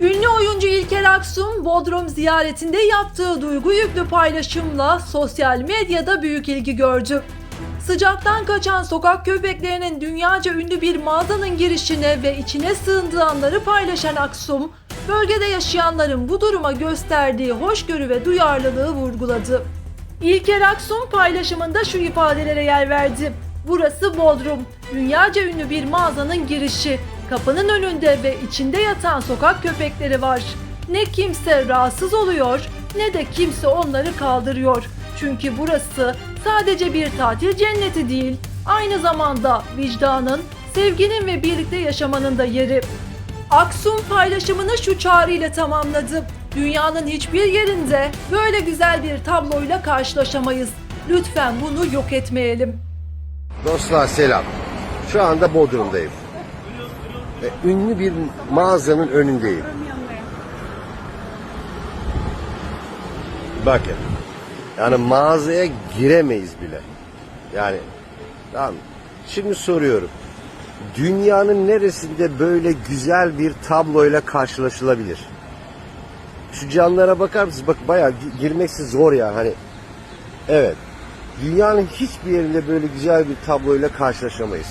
Ünlü oyuncu İlker Aksun, Bodrum ziyaretinde yaptığı duygu yüklü paylaşımla sosyal medyada büyük ilgi gördü. Sıcaktan kaçan sokak köpeklerinin dünyaca ünlü bir mağazanın girişine ve içine sığındığı anları paylaşan Aksum, bölgede yaşayanların bu duruma gösterdiği hoşgörü ve duyarlılığı vurguladı. İlker Aksun paylaşımında şu ifadelere yer verdi. Burası Bodrum, dünyaca ünlü bir mağazanın girişi. Kapının önünde ve içinde yatan sokak köpekleri var. Ne kimse rahatsız oluyor ne de kimse onları kaldırıyor. Çünkü burası sadece bir tatil cenneti değil, aynı zamanda vicdanın, sevginin ve birlikte yaşamanın da yeri. Aksum paylaşımını şu çağrıyla tamamladı. Dünyanın hiçbir yerinde böyle güzel bir tabloyla karşılaşamayız. Lütfen bunu yok etmeyelim. Dostlar selam. Şu anda Bodrum'dayım. E, ünlü bir mağazanın önündeyim. Bakın. Yani mağazaya giremeyiz bile. Yani tamam. Şimdi soruyorum. Dünyanın neresinde böyle güzel bir tabloyla karşılaşılabilir? Şu canlara bakar mısınız? Bak bayağı gi- girmesi zor ya hani. Evet. Dünyanın hiçbir yerinde böyle güzel bir tabloyla karşılaşamayız.